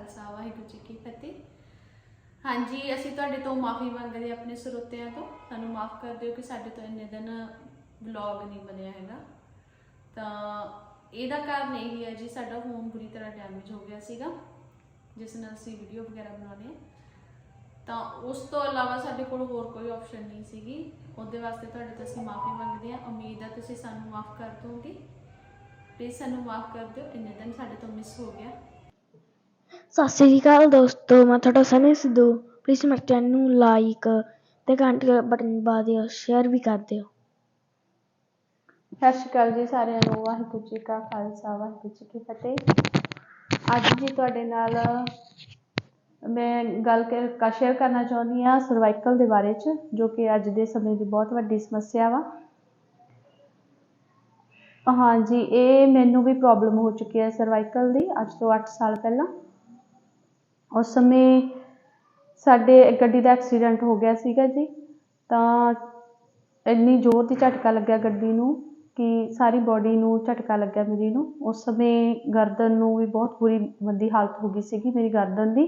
ਖਾਲਸਾ, ਵਾਹਿਗੁਰੂ ਜੀ ਕੀ ਫਤਿਹ। ਹਾਂਜੀ, ਅਸੀਂ ਤੁਹਾਡੇ ਤੋਂ ਮਾਫੀ ਮੰਗਦੇ ਹਾਂ ਆਪਣੇ ਸਰੋਤਿਆਂ ਤੋਂ। ਸਾਨੂੰ ਮਾਫ ਕਰ ਦਿਓ ਕਿ ਸਾਡੇ ਤੋਂ ਇੰਨੇ ਦਿਨ ਵਲੌਗ ਨਹੀਂ ਬਣਿਆ ਹੈਗਾ। ਤਾਂ ਇਹਦਾ ਕਾਰਨ ਇਹ ਹੈ ਜੀ, ਸਾਡਾ ਫੋਨ ਬੁਰੀ ਤਰ੍ਹਾਂ ਡੈਮੇਜ ਹੋ ਗਿਆ ਸੀਗਾ, ਜਿਸ ਨਾਲ ਅਸੀਂ ਵੀਡੀਓ ਵਗੈਰਾ ਬਣਾਉਣੇ ਹਾਂ। ਤਾਂ ਉਸ ਤੋਂ ਇਲਾਵਾ ਸਾਡੇ ਕੋਲ ਹੋਰ ਕੋਈ ਆਪਸ਼ਨ ਨਹੀਂ ਸੀਗੀ। ਉਹਦੇ ਵਾਸਤੇ ਤੁਹਾਡੇ ਤੋਂ ਅਸੀਂ ਮਾਫੀ ਮੰਗਦੇ ਹਾਂ। ਉਮੀਦ ਹੈ ਤੁਸੀਂ ਸਾਨੂੰ ਮਾਫ ਕਰ ਦੋਗੇ। ਪਲੀਜ਼ ਸਾਨੂੰ ਮਾਫ ਕਰ ਦਿਓ। ਇੰਨੇ ਦਿਨ ਸਾਡੇ ਤੋਂ ਮਿਸ ਹੋ ਗਿਆ। ਸਤਿ ਸ੍ਰੀ ਅਕਾਲ ਦੋਸਤੋ ਮੈਂ ਤੁਹਾਡਾ ਸਨੀ ਸਿੱਧੂ। ਪਲੀਜ਼ ਮੇਰੇ ਚੈਨਲ ਨੂੰ ਲਾਈਕ ਤੇ ਘੰਟੀ ਦਾ ਬਟਨ ਦਬਾ ਦਿਓ ਸ਼ੇਅਰ ਵੀ ਕਰ ਦਿਓ। ਸਤਿ ਸ਼੍ਰੀ ਅਕਾਲ ਜੀ ਸਾਰਿਆਂ ਨੂੰ, ਵਾਹਿਗੁਰੂ ਜੀ ਕਾ ਖਾਲਸਾ, ਵਾਹਿਗੁਰੂ ਜੀ ਕੀ ਫਤਿਹ। ਅੱਜ ਜੀ ਤੁਹਾਡੇ ਨਾਲ ਮੈਂ ਗੱਲ ਕਰ ਸ਼ੇਅਰ ਕਰਨਾ ਚਾਹੁੰਦੀ ਹਾਂ ਸਰਵਾਈਕਲ ਦੇ ਬਾਰੇ ਚ, ਜੋ ਕਿ ਅੱਜ ਦੇ ਸਮੇਂ ਦੀ ਬਹੁਤ ਵੱਡੀ ਸਮੱਸਿਆ ਵਾ। ਹਾਂਜੀ, ਇਹ ਮੈਨੂੰ ਵੀ ਪ੍ਰੋਬਲਮ ਹੋ ਚੁੱਕੀ ਹੈ ਸਰਵਾਈਕਲ ਦੀ, ਅੱਜ ਤੋਂ 8 ਸਾਲ ਪਹਿਲਾਂ। ਉਸ ਸਮੇਂ ਸਾਡੇ ਗੱਡੀ ਦਾ ਐਕਸੀਡੈਂਟ ਹੋ ਗਿਆ ਸੀਗਾ ਜੀ। ਤਾਂ ਇੰਨੀ ਜ਼ੋਰ ਦੀ ਝਟਕਾ ਲੱਗਿਆ ਗੱਡੀ ਨੂੰ ਕਿ ਸਾਰੀ ਬੋਡੀ ਨੂੰ ਝਟਕਾ ਲੱਗਿਆ ਮੇਰੀ ਨੂੰ। ਉਸ ਸਮੇਂ ਗਰਦਨ ਨੂੰ ਵੀ ਬਹੁਤ ਬੁਰੀ ਮੰਦੀ ਹਾਲਤ ਹੋ ਗਈ ਸੀਗੀ ਮੇਰੀ ਗਰਦਨ ਦੀ।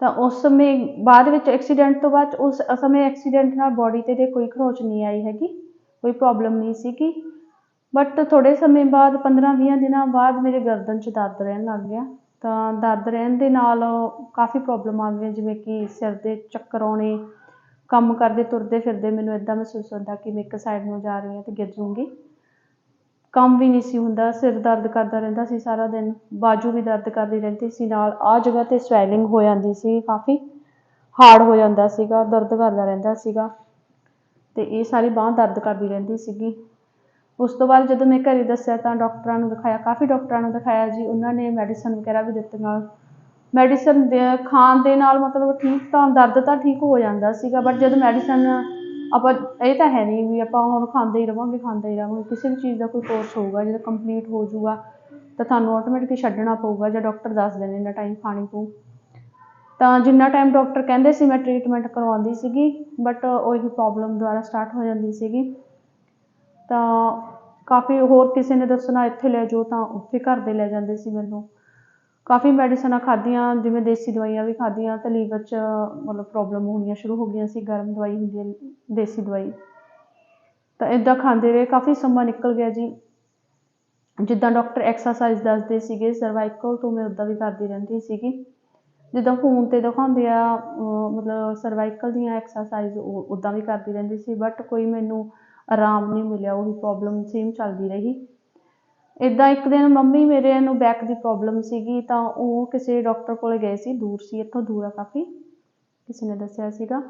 ਤਾਂ ਉਸ ਸਮੇਂ ਬਾਅਦ ਵਿੱਚ ਐਕਸੀਡੈਂਟ ਤੋਂ ਬਾਅਦ ਉਸ ਸਮੇਂ ਐਕਸੀਡੈਂਟ ਨਾਲ ਬੋਡੀ ਤੇ ਦੇ ਕੋਈ ਖਰੋਚ ਨਹੀਂ ਆਈ ਹੈਗੀ, ਕੋਈ ਪ੍ਰੋਬਲਮ ਨਹੀਂ ਸੀਗੀ। ਬਟ ਥੋੜੇ ਸਮੇਂ ਬਾਅਦ 15-20 ਦਿਨਾਂ ਬਾਅਦ ਮੇਰੇ ਗਰਦਨ 'ਚ ਦਰਦ ਰਹਿਣ ਲੱਗ ਗਿਆ। ਤਾਂ ਦਰਦ ਰਹਿਣ ਦੇ ਨਾਲ ਕਾਫੀ ਪ੍ਰੋਬਲਮ ਆ ਗਈਆਂ ਜਿਵੇਂ ਕਿ ਸਿਰ ਦੇ ਚੱਕਰ ਆਉਣੇ, ਕੰਮ ਕਰਦੇ, ਤੁਰਦੇ ਫਿਰਦੇ ਮੈਨੂੰ ਇੱਦਾਂ ਮਹਿਸੂਸ ਹੁੰਦਾ ਕਿ ਮੈਂ ਇੱਕ ਸਾਈਡ ਨੂੰ ਜਾ ਰਹੀ ਹਾਂ ਅਤੇ ਗਿਰ ਜੂੰਗੀ ਕੰਮ ਵੀ ਨਹੀਂ ਸੀ ਹੁੰਦਾ, ਸਿਰ ਦਰਦ ਕਰਦਾ ਰਹਿੰਦਾ ਸੀ ਸਾਰਾ ਦਿਨ, ਬਾਜੂ ਵੀ ਦਰਦ ਕਰਦੀ ਰਹਿੰਦੀ ਸੀ ਨਾਲ ਆਹ ਜਗ੍ਹਾ ਤੇ ਸਵੈਲਿੰਗ ਹੋ ਜਾਂਦੀ ਸੀ ਕਾਫੀ ਹਾਰਡ ਹੋ ਜਾਂਦਾ ਸੀਗਾ, ਦਰਦ ਕਰਦਾ ਰਹਿੰਦਾ ਸੀਗਾ ਅਤੇ ਇਹ ਸਾਰੀ ਬਾਂਹ ਦਰਦ ਕਰਦੀ ਰਹਿੰਦੀ ਸੀਗੀ। ਉਸ ਤੋਂ ਬਾਅਦ ਜਦੋਂ ਮੈਂ ਘਰ ਦੱਸਿਆ ਤਾਂ ਡਾਕਟਰਾਂ ਨੂੰ ਦਿਖਾਇਆ, ਕਾਫੀ ਡਾਕਟਰਾਂ ਨੂੰ ਦਿਖਾਇਆ ਜੀ, ਉਹਨਾਂ ਨੇ ਮੈਡੀਸਨ ਵਗੈਰਾ ਵੀ ਦਿੱਤੀਆਂ ਮੈਡੀਸਨ ਦੇ, ਖਾਣ ਦੇ ਨਾਲ ਮਤਲਬ ਠੀਕ ਤਾਂ, ਦਰਦ ਤਾਂ ਠੀਕ ਹੋ ਜਾਂਦਾ ਸੀਗਾ ਬਟ ਜਦੋਂ ਮੈਡੀਸਨ ਆਪਾਂ, ਇਹ ਤਾਂ ਹੈ ਨਹੀਂ ਵੀ ਆਪਾਂ ਹੁਣ ਖਾਂਦੇ ਹੀ ਰਵਾਂਗੇ, ਖਾਂਦੇ ਹੀ ਰਵਾਂਗੇ, ਕਿਸੇ ਵੀ ਚੀਜ਼ ਦਾ ਕੋਈ ਕੋਰਸ ਹੋਊਗਾ, ਜਦੋਂ ਕੰਪਲੀਟ ਹੋ ਜਾਊਗਾ, ਤਾਂ ਤੁਹਾਨੂੰ ਆਟੋਮੈਟਿਕਲੀ ਛੱਡਣਾ ਪਊਗਾ ਜਾਂ ਡਾਕਟਰ ਦੱਸ ਦੇਣੇ ਇੰਨਾ ਟਾਈਮ ਖਾਣੀ ਪਊ। ਤਾਂ ਜਿੰਨਾ ਟਾਈਮ ਡਾਕਟਰ ਕਹਿੰਦੇ ਸੀ ਮੈਂ ਟ੍ਰੀਟਮੈਂਟ ਕਰਵਾਉਂਦੀ ਸੀਗੀ ਬਟ ਉਹੀ ਪ੍ਰੋਬਲਮ ਦੁਆਰਾ ਸਟਾਰਟ ਹੋ ਜਾਂਦੀ ਸੀਗੀ। ਤਾਂ ਕਾਫੀ ਹੋਰ ਕਿਸੇ ਨੇ ਦੱਸਣਾ, ਇੱਥੇ ਲੈ ਜਾਓ ਤਾਂ ਉੱਥੇ ਘਰ ਦੇ ਲੈ ਜਾਂਦੇ ਸੀ ਮੈਨੂੰ। ਕਾਫੀ ਮੈਡੀਸਨਾਂ ਖਾਧੀਆਂ, ਜਿਵੇਂ ਦੇਸੀ ਦਵਾਈਆਂ ਵੀ ਖਾਧੀਆਂ ਤਾਂ ਲੀਵਰ 'ਚ ਮਤਲਬ ਪ੍ਰੋਬਲਮ ਹੋਣੀਆਂ ਸ਼ੁਰੂ ਹੋ ਗਈਆਂ ਸੀ, ਗਰਮ ਦਵਾਈ ਹੁੰਦੀ ਹੈ, ਦੇਸੀ ਦਵਾਈ। ਤਾਂ ਇੱਦਾਂ ਖਾਂਦੇ ਰਹੇ, ਕਾਫੀ ਸਮਾਂ ਨਿਕਲ ਗਿਆ ਜੀ। ਜਿੱਦਾਂ ਡਾਕਟਰ ਐਕਸਰਸਾਈਜ਼ ਦੱਸਦੇ ਸੀਗੇ ਸਰਵਾਈਕਲ ਤੋਂ ਮੈਂ ਉੱਦਾਂ ਵੀ ਕਰਦੀ ਰਹਿੰਦੀ ਸੀਗੀ। ਜਿੱਦਾਂ ਫੋਨ ਤੇ ਦਿਖਾਉਂਦੇ ਆ ਮਤਲਬ ਸਰਵਾਈਕਲ ਦੀਆਂ ਐਕਸਰਸਾਈਜ਼ ਉਦਾਂ ਵੀ ਕਰਦੀ ਰਹਿੰਦੀ ਸੀ ਬਟ ਕੋਈ ਮੈਨੂੰ ਆਰਾਮ ਨਹੀਂ ਮਿਲਿਆ, ਉਹੀ ਪ੍ਰੋਬਲਮ ਸੇਮ ਚੱਲਦੀ ਰਹੀ। ਇੱਦਾਂ ਇੱਕ ਦਿਨ ਮੰਮੀ ਮੇਰੇ ਨੂੰ ਬੈਕ ਦੀ ਪ੍ਰੋਬਲਮ ਸੀਗੀ, ਤਾਂ ਉਹ ਕਿਸੇ ਡਾਕਟਰ ਕੋਲ ਗਏ ਸੀ, ਦੂਰ ਸੀ, ਇੱਥੋਂ ਦੂਰ ਆ ਕਾਫੀ, ਕਿਸੇ ਨੇ ਦੱਸਿਆ ਸੀਗਾ।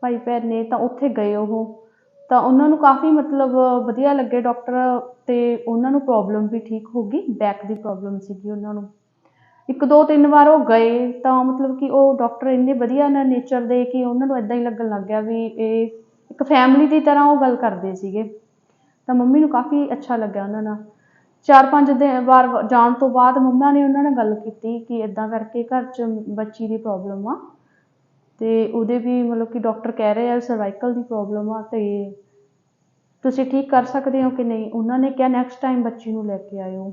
ਭਾਈ ਭੈਣ ਨੇ ਤਾਂ ਉੱਥੇ ਗਏ ਉਹ। ਤਾਂ ਉਹਨਾਂ ਨੂੰ ਕਾਫੀ ਮਤਲਬ ਵਧੀਆ ਲੱਗੇ ਡਾਕਟਰ ਤੇ ਉਹਨਾਂ ਨੂੰ ਪ੍ਰੋਬਲਮ ਵੀ ਠੀਕ ਹੋ ਗਈ ਬੈਕ ਦੀ ਪ੍ਰੋਬਲਮ ਸੀਗੀ ਉਹਨਾਂ ਨੂੰ। ਇੱਕ ਦੋ ਤਿੰਨ ਵਾਰ ਉਹ ਗਏ, ਤਾਂ ਮਤਲਬ ਕਿ ਉਹ ਡਾਕਟਰ ਇੰਨੇ ਵਧੀਆ ਨੇ ਨੇਚਰ ਦੇ ਕਿ ਉਹਨਾਂ ਨੂੰ ਇਦਾਂ ਹੀ ਲੱਗਣ ਲੱਗ ਗਿਆ ਵੀ ਇਹ ਇੱਕ ਫੈਮਿਲੀ ਦੀ ਤਰ੍ਹਾਂ ਉਹ ਗੱਲ ਕਰਦੇ ਸੀਗੇ। ਤਾਂ ਮੰਮੀ ਨੂੰ ਕਾਫੀ ਅੱਛਾ ਲੱਗਿਆ ਉਹਨਾਂ ਨਾਲ। ਚਾਰ ਪੰਜ ਦਿਨ ਵਾਰ ਜਾਣ ਤੋਂ ਬਾਅਦ ਮੰਮਾ ਨੇ ਉਹਨਾਂ ਨਾਲ ਗੱਲ ਕੀਤੀ ਕਿ ਇਦਾਂ ਕਰਕੇ ਘਰ 'ਚ ਬੱਚੀ ਦੀ ਪ੍ਰੋਬਲਮ ਆ। ਤੇ ਉਹਦੇ ਵੀ ਮਤਲਬ ਕਿ ਡਾਕਟਰ ਕਹਿ ਰਹੇ ਆ ਸਰਵਾਈਕਲ ਦੀ ਪ੍ਰੋਬਲਮ ਆ ਤੇ ਤੁਸੀਂ ਠੀਕ ਕਰ ਸਕਦੇ ਹੋ ਕਿ ਨਹੀਂ? ਉਹਨਾਂ ਨੇ ਕਿਹਾ ਨੈਕਸਟ ਟਾਈਮ ਬੱਚੀ ਨੂੰ ਲੈ ਕੇ ਆਇਓ।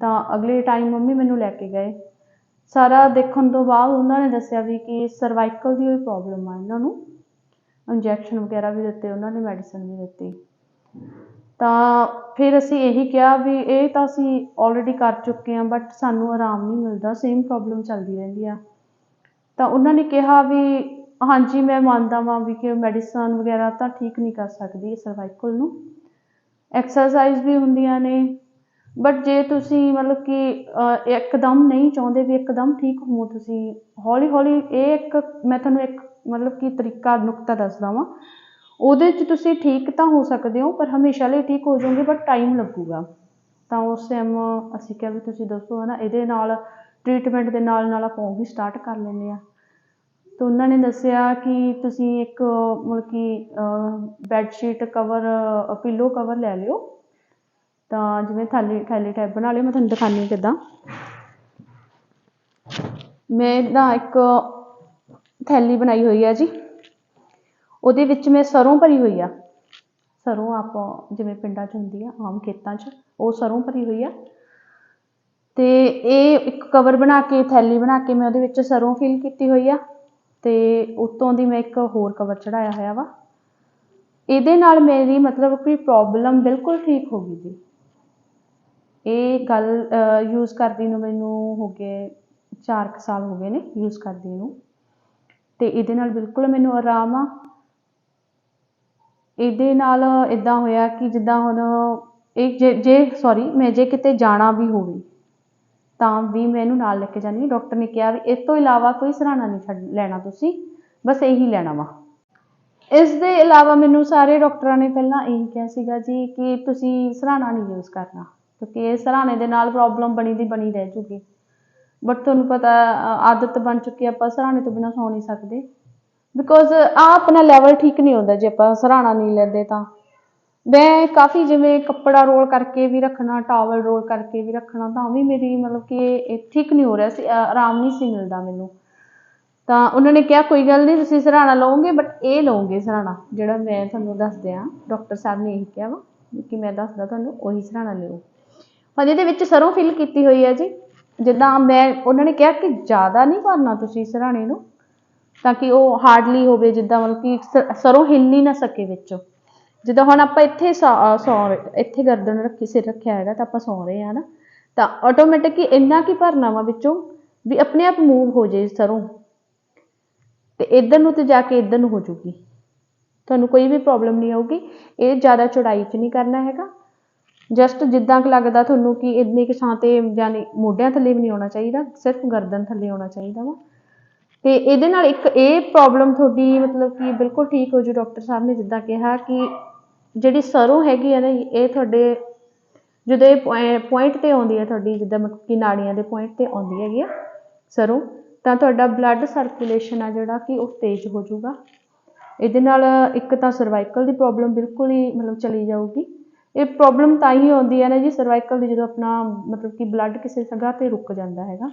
ਤਾਂ ਅਗਲੇ ਟਾਈਮ ਮੰਮੀ ਮੈਨੂੰ ਲੈ ਕੇ ਗਏ। ਸਾਰਾ ਦੇਖਣ ਤੋਂ ਬਾਅਦ ਉਹਨਾਂ ਨੇ ਦੱਸਿਆ ਵੀ ਕਿ ਸਰਵਾਈਕਲ ਦੀ ਹੋਈ ਪ੍ਰੋਬਲਮ ਆ ਇਹਨਾਂ ਨੂੰ। ਇੰਜੈਕਸ਼ਨ ਵਗੈਰਾ ਵੀ ਦਿੱਤੇ, ਉਹਨਾਂ ਨੇ ਮੈਡੀਸਨ ਵੀ ਦਿੱਤੀ। ਤਾਂ ਫਿਰ ਅਸੀਂ ਇਹੀ ਕਿਹਾ ਵੀ ਇਹ ਤਾਂ ਅਸੀਂ ਆਲਰੇਡੀ ਕਰ ਚੁੱਕੇ ਹਾਂ ਬਟ ਸਾਨੂੰ ਆਰਾਮ ਨਹੀਂ ਮਿਲਦਾ ਸੇਮ ਪ੍ਰੋਬਲਮ ਚੱਲਦੀ ਰਹਿੰਦੀ ਆ। ਤਾਂ ਉਹਨਾਂ ਨੇ ਕਿਹਾ ਵੀ, ਹਾਂਜੀ, ਮੈਂ ਮੰਨਦਾ ਵਾਂ ਵੀ ਕਿ ਮੈਡੀਸਨ ਵਗੈਰਾ ਤਾਂ ਠੀਕ ਨਹੀਂ ਕਰ ਸਕਦੀ ਸਰਵਾਈਕਲ ਨੂੰ। ਐਕਸਰਸਾਈਜ਼ ਵੀ ਹੁੰਦੀਆਂ ਨੇ ਬਟ ਜੇ ਤੁਸੀਂ ਮਤਲਬ ਕਿ ਇੱਕਦਮ ਨਹੀਂ ਚਾਹੁੰਦੇ ਵੀ ਇੱਕਦਮ ਠੀਕ ਹੋ ਤੁਸੀਂ ਹੌਲੀ ਹੌਲੀ ਇਹ ਇੱਕ, ਮੈਂ ਤੁਹਾਨੂੰ ਇੱਕ ਮਤਲਬ ਕਿ ਤਰੀਕਾ ਨੁਕਤਾ ਦੱਸਦਾ ਵਾਂ। ਉਹਦੇ 'ਚ ਤੁਸੀਂ ਠੀਕ ਤਾਂ ਹੋ ਸਕਦੇ ਹੋ, ਪਰ ਹਮੇਸ਼ਾ ਲਈ ਠੀਕ ਹੋ ਜਾਓਗੇ ਬਟ ਟਾਈਮ ਲੱਗੂਗਾ। ਤਾਂ ਉਸ ਟਾਈਮ ਅਸੀਂ ਕਿਹਾ ਵੀ ਤੁਸੀਂ ਦੱਸੋ ਹੈ ਨਾ ਇਹਦੇ ਨਾਲ ਟ੍ਰੀਟਮੈਂਟ ਦੇ ਨਾਲ ਨਾਲ ਆਪਾਂ ਉਹ ਵੀ ਸਟਾਰਟ ਕਰ ਲੈਂਦੇ ਆ ਤਾਂ ਉਹਨਾਂ ਨੇ ਦੱਸਿਆ ਕਿ ਤੁਸੀਂ ਇੱਕ, ਮਤਲਬ ਕਿ bed sheet cover pillow cover ਲੈ ਲਿਓ। ਤਾਂ ਜਿਵੇਂ ਥੈਲੀ ਥੈਲੀ ਟਾਈਪ ਬਣਾ ਲਿਓ, ਮੈਂ ਤੁਹਾਨੂੰ ਦਿਖਾਉਂਦੀ ਹਾਂ ਕਿੱਦਾਂ। ਮੈਂ ਨਾ ਇੱਕ ਥੈਲੀ ਬਣਾਈ ਹੋਈ ਆ ਜੀ। ਉਹਦੇ ਵਿੱਚ ਮੈਂ ਸਰੋਂ ਭਰੀ ਹੋਈ ਆ। ਸਰੋਂ ਆਪਾਂ ਜਿਵੇਂ ਪਿੰਡਾਂ 'ਚ ਹੁੰਦੀ ਆ, ਆਮ ਖੇਤਾਂ 'ਚ, ਉਹ ਸਰੋਂ ਭਰੀ ਹੋਈ ਆ। ਤੇ ਇਹ ਇੱਕ ਕਵਰ ਬਣਾ ਕੇ, ਥੈਲੀ ਬਣਾ ਕੇ ਮੈਂ ਉਹਦੇ ਵਿੱਚ ਸਰੋਂ ਫਿਲ ਕੀਤੀ ਹੋਈ ਆ। ਤੇ ਉੱਤੋਂ ਦੀ ਮੈਂ ਇੱਕ ਹੋਰ ਕਵਰ ਚੜਾਇਆ ਹੋਇਆ ਵਾ। ਇਹਦੇ ਨਾਲ ਮੇਰੀ ਮਤਲਬ ਕੋਈ ਪ੍ਰੋਬਲਮ ਬਿਲਕੁਲ ਠੀਕ ਹੋ ਗਈ ਜੀ। ਇਹ ਗੱਲ ਯੂਜ਼ ਕਰਦੀ ਨੂੰ ਮੈਨੂੰ ਹੋ ਗਏ 4 ਕੁ ਸਾਲ ਹੋ ਗਏ ਨੇ ਯੂਜ਼ ਕਰਦੀ ਨੂੰ। ਅਤੇ ਇਹਦੇ ਨਾਲ ਬਿਲਕੁਲ ਮੈਨੂੰ ਆਰਾਮ ਆ। ਇਹਦੇ ਨਾਲ ਇੱਦਾਂ ਹੋਇਆ ਕਿ ਜਿੱਦਾਂ ਹੁਣ ਇਹ ਜੇ ਜੇ ਸੋਰੀ ਮੈਂ ਜੇ ਕਿਤੇ ਜਾਣਾ ਵੀ ਹੋਵੇ, ਤਾਂ ਵੀ ਮੈਂ ਇਹਨੂੰ ਨਾਲ ਲੈ ਕੇ ਜਾਂਦੀ ਹਾਂ। ਡਾਕਟਰ ਨੇ ਕਿਹਾ ਵੀ ਇਸ ਤੋਂ ਇਲਾਵਾ ਕੋਈ ਸਰਾਣਾ ਨਹੀਂ ਛੱਡ, ਲੈਣਾ ਤੁਸੀਂ, ਬਸ ਇਹੀ ਲੈਣਾ ਵਾ। ਇਸ ਦੇ ਇਲਾਵਾ ਮੈਨੂੰ ਸਾਰੇ ਡਾਕਟਰਾਂ ਨੇ ਪਹਿਲਾਂ ਇਹੀ ਕਿਹਾ ਸੀਗਾ ਜੀ ਕਿ ਤੁਸੀਂ ਸਰਾਣਾ ਨਹੀਂ ਯੂਜ਼ ਕਰਨਾ, ਕਿਉਂਕਿ ਇਹ ਸਰਾਣੇ ਦੇ ਨਾਲ ਪ੍ਰੋਬਲਮ ਬਣੀ ਦੀ ਬਣੀ ਰਹਿ ਜੂਗੀ। ਬਟ ਤੁਹਾਨੂੰ ਪਤਾ ਆਦਤ ਬਣ ਚੁੱਕੀ ਆਪਾਂ ਸਰਾਣੇ ਤੋਂ ਬਿਨਾਂ ਸੌ ਨਹੀਂ ਸਕਦੇ। ਬਿਕੋਜ਼ ਆ ਆਪਣਾ ਲੈਵਲ ਠੀਕ ਨਹੀਂ ਹੁੰਦਾ ਜੇ ਆਪਾਂ ਸਰਾਣਾ ਨਹੀਂ ਲੈਂਦੇ ਤਾਂ। ਮੈਂ ਕਾਫੀ ਜਿਵੇਂ ਕੱਪੜਾ ਰੋਲ ਕਰਕੇ ਵੀ ਰੱਖਣਾ ਟਾਵਲ ਰੋਲ ਕਰਕੇ ਵੀ ਰੱਖਣਾ, ਤਾਂ ਵੀ ਮੇਰੀ ਮਤਲਬ ਕਿ ਇਹ ਠੀਕ ਨਹੀਂ ਹੋ ਰਿਹਾ ਸੀ ਆਰਾਮ ਨਹੀਂ ਸੀ ਮਿਲਦਾ ਮੈਨੂੰ। ਤਾਂ ਉਹਨਾਂ ਨੇ ਕਿਹਾ, ਕੋਈ ਗੱਲ ਨਹੀਂ, ਤੁਸੀਂ ਸਰਾਣਾ ਲਓਗੇ ਬਟ ਇਹ ਲਓਗੇ ਸਰਾਣਾ। ਜਿਹੜਾ ਮੈਂ ਤੁਹਾਨੂੰ ਦੱਸਦੇ ਆ ਡਾਕਟਰ ਸਾਹਿਬ ਨੇ ਇਹੀ ਕਿਹਾ ਵਾ, ਕਿ ਮੈਂ ਦੱਸਦਾ ਤੁਹਾਨੂੰ, ਉਹੀ ਸਰਾਣਾ ਲਿਓ। ਹੁਣ ਇਹਦੇ ਵਿੱਚ ਸਰੋਂ ਫਿਲ ਕੀਤੀ ਹੋਈ ਹੈ ਜੀ। ਜਿੱਦਾਂ ਮੈਂ, ਉਹਨਾਂ ਨੇ ਕਿਹਾ ਕਿ ਜ਼ਿਆਦਾ ਨਹੀਂ ਭਰਨਾ ਤੁਸੀਂ ਸਰਾਣੇ ਨੂੰ, ਤਾਂ ਕਿ ਉਹ ਹਾਰਡਲੀ ਹੋਵੇ, ਜਿੱਦਾਂ ਮਤਲਬ ਕਿ ਸਰੋਂ ਹਿੱਲ ਹੀ ਨਾ ਸਕੇ ਵਿੱਚੋਂ। ਜਿੱਦਾਂ ਹੁਣ ਆਪਾਂ ਇੱਥੇ ਸੌ ਰਹੇ- ਇੱਥੇ ਗਰਦਨ ਰੱਖੀ, ਸਿਰ ਰੱਖਿਆ ਹੈਗਾ ਤਾਂ ਆਪਾਂ ਸੌਂ ਰਹੇ ਹਾਂ ਨਾ, ਤਾਂ ਆਟੋਮੈਟਿਕ ਇੰਨਾ ਕੀ ਭਰਨਾ ਵਾ ਵਿੱਚੋਂ ਵੀ ਆਪਣੇ ਆਪ ਮੂਵ ਹੋ ਜੇ ਸਰੋਂ। ਤੇ ਇੱਧਰ ਨੂੰ ਤੇ ਜਾ ਕੇ ਇੱਧਰ ਨੂੰ ਹੋ ਜੂਗੀ ਤੁਹਾਨੂੰ ਕੋਈ ਵੀ ਪ੍ਰੋਬਲਮ ਨਹੀਂ ਆਊਗੀ। ਇਹ ਜ਼ਿਆਦਾ ਚੌੜਾਈ 'ਚ ਨਹੀਂ ਕਰਨਾ ਹੈਗਾ। ਜਸਟ ਜਿੱਦਾਂ ਕਿ ਲੱਗਦਾ ਤੁਹਾਨੂੰ ਕਿ ਇੰਨੀ ਕੁ ਥਾਂ ਤੇ ਯਾਨੀ ਮੋਢਿਆਂ ਥੱਲੇ ਵੀ ਨਹੀਂ ਆਉਣਾ ਚਾਹੀਦਾ, ਸਿਰਫ ਗਰਦਨ ਥੱਲੇ ਆਉਣਾ ਚਾਹੀਦਾ ਵਾ। ਤੇ ਇਹਦੇ ਨਾਲ ਇੱਕ ਇਹ ਪ੍ਰੋਬਲਮ ਤੁਹਾਡੀ ਮਤਲਬ ਕਿ ਬਿਲਕੁਲ ਠੀਕ ਹੋ ਜੂ ਡਾਕਟਰ ਸਾਹਿਬ ਨੇ ਜਿੱਦਾਂ ਕਿਹਾ ਕਿ ਜਿਹੜੀ ਸਰੋਂ ਹੈਗੀ ਹੈ ਨਾ, ਇਹ ਤੁਹਾਡੇ ਜਦੋਂ ਇਹ ਪੁਆਇੰਟ ਤੇ ਆਉਂਦੀ ਹੈ ਤੁਹਾਡੀ, ਜਿੱਦਾਂ ਮਤਲਬ ਕਿ ਨਾੜੀਆਂ ਦੇ ਪੁਆਇੰਟ ਤੇ ਆਉਂਦੀ ਹੈਗੀ ਆ ਸਰੋਂ, ਤਾਂ ਤੁਹਾਡਾ ਬਲੱਡ ਸਰਕੂਲੇਸ਼ਨ ਆ ਜਿਹੜਾ ਕਿ ਉਹ ਤੇਜ਼ ਹੋ ਜਾਊਗਾ। ਇਹਦੇ ਨਾਲ ਇੱਕ ਤਾਂ ਸਰਵਾਈਕਲ ਦੀ ਪ੍ਰੋਬਲਮ ਬਿਲਕੁਲ ਹੀ ਮਤਲਬ ਚਲੀ ਜਾਊਗੀ। ਇਹ ਪ੍ਰੋਬਲਮ ਤਾਂ ਹੀ ਆਉਂਦੀ ਹੈ ਨਾ ਜੀ ਸਰਵਾਈਕਲ ਦੀ ਜਦੋਂ ਆਪਣਾ ਮਤਲਬ ਕਿ ਬਲੱਡ ਕਿਸੇ ਜਗ੍ਹਾ ਤੇ ਰੁਕ ਜਾਂਦਾ ਹੈਗਾ।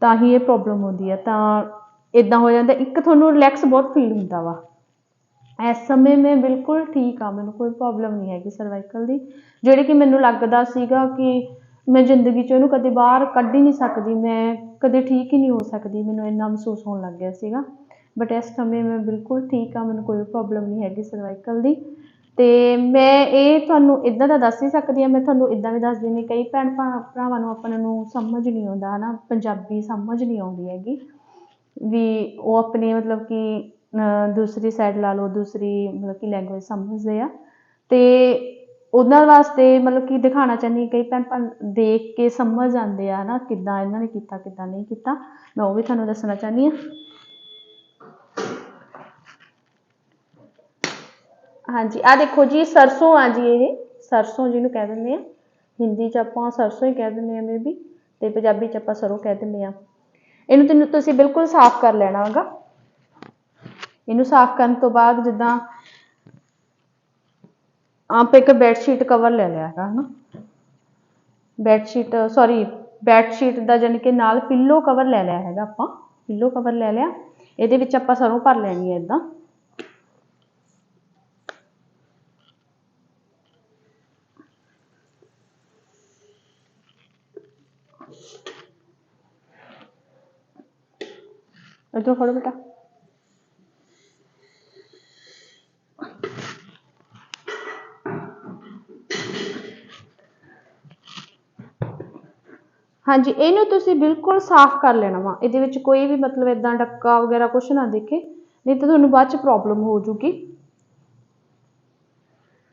ਤਾਂ ਹੀ ਇਹ ਪ੍ਰੋਬਲਮ ਆਉਂਦੀ ਹੈ। ਤਾਂ ਇਦਾਂ ਹੋ ਜਾਂਦਾ, ਇੱਕ ਤੁਹਾਨੂੰ ਰਿਲੈਕਸ ਬਹੁਤ ਫੀਲ ਹੁੰਦਾ ਵਾ। ਇਸ ਸਮੇਂ ਮੈਂ ਬਿਲਕੁਲ ਠੀਕ ਆ ਮੈਨੂੰ ਕੋਈ ਪ੍ਰੋਬਲਮ ਨਹੀਂ ਹੈਗੀ ਸਰਵਾਈਕਲ ਦੀ। ਜਿਹੜੀ ਕਿ ਮੈਨੂੰ ਲੱਗਦਾ ਸੀਗਾ ਕਿ ਮੈਂ ਜ਼ਿੰਦਗੀ 'ਚ ਉਹਨੂੰ ਕਦੇ ਬਾਹਰ ਕੱਢ ਹੀ ਨਹੀਂ ਸਕਦੀ, ਮੈਂ ਕਦੇ ਠੀਕ ਹੀ ਨਹੀਂ ਹੋ ਸਕਦੀ, ਮੈਨੂੰ ਇੰਨਾ ਮਹਿਸੂਸ ਹੋਣ ਲੱਗ ਗਿਆ ਸੀਗਾ। ਬਟ ਇਸ ਸਮੇਂ ਮੈਂ ਬਿਲਕੁਲ ਠੀਕ ਆ ਮੈਨੂੰ ਕੋਈ ਪ੍ਰੋਬਲਮ ਨਹੀਂ ਹੈਗੀ ਸਰਵਾਈਕਲ ਦੀ। ਅਤੇ ਮੈਂ ਇਹ ਤੁਹਾਨੂੰ ਇੱਦਾਂ ਦਾ ਦੱਸ ਨਹੀਂ ਸਕਦੀ ਹਾਂ, ਮੈਂ ਤੁਹਾਨੂੰ ਇੱਦਾਂ ਵੀ ਦੱਸ ਦਿੰਦੀ ਕਈ ਭੈਣ ਭਰਾ- ਭਰਾਵਾਂ ਨੂੰ ਆਪਣੇ ਨੂੰ ਸਮਝ ਨਹੀਂ ਆਉਂਦਾ ਹੈ ਨਾ ਪੰਜਾਬੀ ਸਮਝ ਨਹੀਂ ਆਉਂਦੀ ਹੈਗੀ ਵੀ ਉਹ ਆਪਣੇ ਮਤਲਬ ਕਿ ਦੂਸਰੀ ਸਾਈਡ ਲਾ ਲਓ, ਦੂਸਰੀ ਮਤਲਬ ਕਿ ਲੈਂਗੁਏਜ ਸਮਝਦੇ ਆ ਅਤੇ ਉਹਨਾਂ ਵਾਸਤੇ ਮਤਲਬ ਕਿ ਦਿਖਾਉਣਾ ਚਾਹੁੰਦੀ ਕਈ ਭੈਣ ਭਰਾ ਦੇਖ ਕੇ ਸਮਝ ਆਉਂਦੇ ਆ ਨਾ ਕਿੱਦਾਂ ਇਹਨਾਂ ਨੇ ਕੀਤਾ, ਕਿੱਦਾਂ ਨਹੀਂ ਕੀਤਾ, ਮੈਂ ਉਹ ਵੀ ਤੁਹਾਨੂੰ ਦੱਸਣਾ ਚਾਹੁੰਦੀ ਹਾਂ। ਹਾਂਜੀ ਆ ਦੇਖੋ ਜੀ, ਸਰਸੋਂ ਆ ਜੀ ਇਹ। ਸਰਸੋਂ ਜਿਹਨੂੰ ਕਹਿ ਦਿੰਦੇ ਆ। ਹਿੰਦੀ ਚ ਆਪਾਂ ਸਰਸੋਂ ਹੀ ਕਹਿ ਦਿੰਦੇ ਆ ਮੇਬੀ ਤੇ ਪੰਜਾਬੀ ਚ ਆਪਾਂ ਸਰੋਂ ਕਹਿ ਦਿੰਦੇ ਆ। ਇਹਨੂੰ ਤੈਨੂੰ ਤੁਸੀਂ ਬਿਲਕੁਲ ਸਾਫ਼ ਕਰ ਲੈਣਾ ਹੈਗਾ। ਇਹਨੂੰ ਸਾਫ਼ ਕਰਨ ਤੋਂ ਬਾਅਦ ਜਿੱਦਾਂ ਆਪ ਇੱਕ ਬੈੱਡ ਸ਼ੀਟ ਕਵਰ ਲੈ ਲਿਆ ਹੈਗਾ, ਹਨਾ? Bed sheet sorry bed sheet ਦਾ ਜਾਣੀ ਕਿ ਨਾਲ ਪਿੱਲੋ ਕਵਰ ਲੈ ਲਿਆ ਹੈਗਾ ਆਪਾਂ। ਪਿੱਲੋ ਕਵਰ ਲੈ ਲਿਆ। ਇਹਦੇ ਵਿੱਚ ਆਪਾਂ ਸਰੋਂ ਭਰ ਲੈਣੀ ਹੈ ਇਦਾਂ ਇੱਧਰੋਂ ਫੜੋ ਬੇਟਾ। ਹਾਂਜੀ, ਇਹਨੂੰ ਤੁਸੀਂ ਬਿਲਕੁਲ ਸਾਫ਼ ਕਰ ਲੈਣਾ ਵਾ। ਇਹਦੇ ਵਿੱਚ ਕੋਈ ਵੀ ਮਤਲਬ ਇਦਾਂ ਡੱਕਾ ਵਗੈਰਾ ਕੁਝ ਨਾ ਦੇਖੇ, ਨਹੀਂ ਤਾਂ ਤੁਹਾਨੂੰ ਬਾਅਦ ਚ ਪ੍ਰੋਬਲਮ ਹੋ ਜੂਗੀ।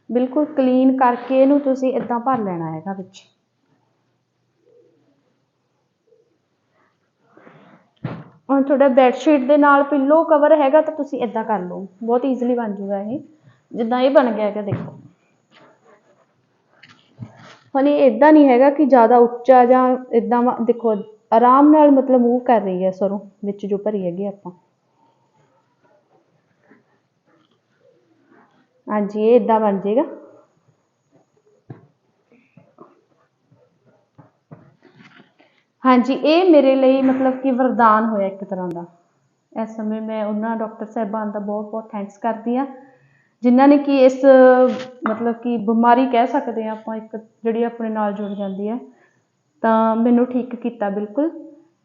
ਬਿਲਕੁਲ ਕਲੀਨ ਕਰਕੇ ਇਹਨੂੰ ਤੁਸੀਂ ਇਦਾਂ ਭਰ ਲੈਣਾ ਹੈਗਾ ਵਿੱਚ। ਹੁਣ ਤੁਹਾਡਾ ਬੈੱਡ ਦੇ ਨਾਲ ਪਿੱਲੋ ਕਵਰ ਹੈਗਾ ਤਾਂ ਤੁਸੀਂ ਇਦਾਂ ਕਰ ਲਓ। ਬਹੁਤ ਈਜ਼ੀਲੀ ਬਣ ਜੂਗਾ ਇਹ। ਜਿੱਦਾਂ ਇਹ ਬਣ ਗਿਆ ਹੈਗਾ, ਦੇਖੋ। ਹੁਣ ਇਹ ਇਦਾਂ ਨਹੀਂ ਹੈਗਾ ਕਿ ਜ਼ਿਆਦਾ ਉੱਚਾ ਜਾਂ ਇਦਾਂ ਦੇਖੋ, ਆਰਾਮ ਨਾਲ ਮਤਲਬ ਮੂਵ ਕਰ ਰਹੀ ਹੈ ਸਰੋਂ, ਵਿੱਚ ਜੋ ਭਰੀ ਹੈਗੀ ਆਪਾਂ। ਹਾਂਜੀ, ਇਹ ਇਦਾਂ ਬਣ ਜਾਏਗਾ। ਹਾਂਜੀ, ਇਹ ਮੇਰੇ ਲਈ ਮਤਲਬ ਕਿ ਵਰਦਾਨ ਹੋਇਆ ਇੱਕ ਤਰ੍ਹਾਂ ਦਾ। ਇਸ ਸਮੇਂ ਮੈਂ ਉਹਨਾਂ ਡਾਕਟਰ ਸਾਹਿਬਾਨ ਦਾ ਬਹੁਤ ਬਹੁਤ ਥੈਂਕਸ ਕਰਦੀ ਆ ਜਿਨ੍ਹਾਂ ਨੇ ਕਿ ਇਸ, ਮਤਲਬ ਕਿ ਬਿਮਾਰੀ ਕਹਿ ਸਕਦੇ ਆ ਆਪਾਂ, ਇੱਕ ਜਿਹੜੀ ਆਪਣੇ ਨਾਲ ਜੁੜ ਜਾਂਦੀ ਹੈ। ਤਾਂ ਮੈਨੂੰ ਠੀਕ ਕੀਤਾ ਬਿਲਕੁਲ।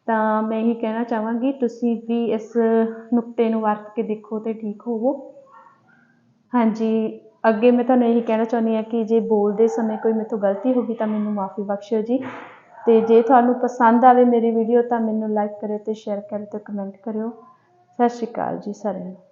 ਤਾਂ ਮੈਂ ਇਹੀ ਕਹਿਣਾ ਚਾਹਾਂਗੀ, ਤੁਸੀਂ ਵੀ ਇਸ ਨੁਕਤੇ ਨੂੰ ਵਰਤ ਕੇ ਦੇਖੋ ਤੇ ਠੀਕ ਹੋਵੋ। ਹਾਂਜੀ, ਅੱਗੇ ਮੈਂ ਤੁਹਾਨੂੰ ਇਹੀ ਕਹਿਣਾ ਚਾਹੁੰਦੀ ਹਾਂ ਕਿ ਜੇ ਬੋਲਦੇ ਸਮੇਂ ਕੋਈ ਮੇਰੇ ਤੋਂ ਗਲਤੀ ਹੋ ਗਈ ਤਾਂ ਮੈਨੂੰ ਮਾਫੀ ਬਖਸ਼ਿਓ ਜੀ। ਅਤੇ ਜੇ ਤੁਹਾਨੂੰ ਪਸੰਦ ਆਵੇ ਮੇਰੀ ਵੀਡੀਓ ਤਾਂ ਮੈਨੂੰ ਲਾਈਕ ਕਰਿਓ ਅਤੇ ਸ਼ੇਅਰ ਕਰਿਓ ਅਤੇ ਕਮੈਂਟ ਕਰਿਓ। ਸਤਿ ਸ਼੍ਰੀ ਅਕਾਲ ਜੀ ਸਾਰਿਆਂ ਨੂੰ।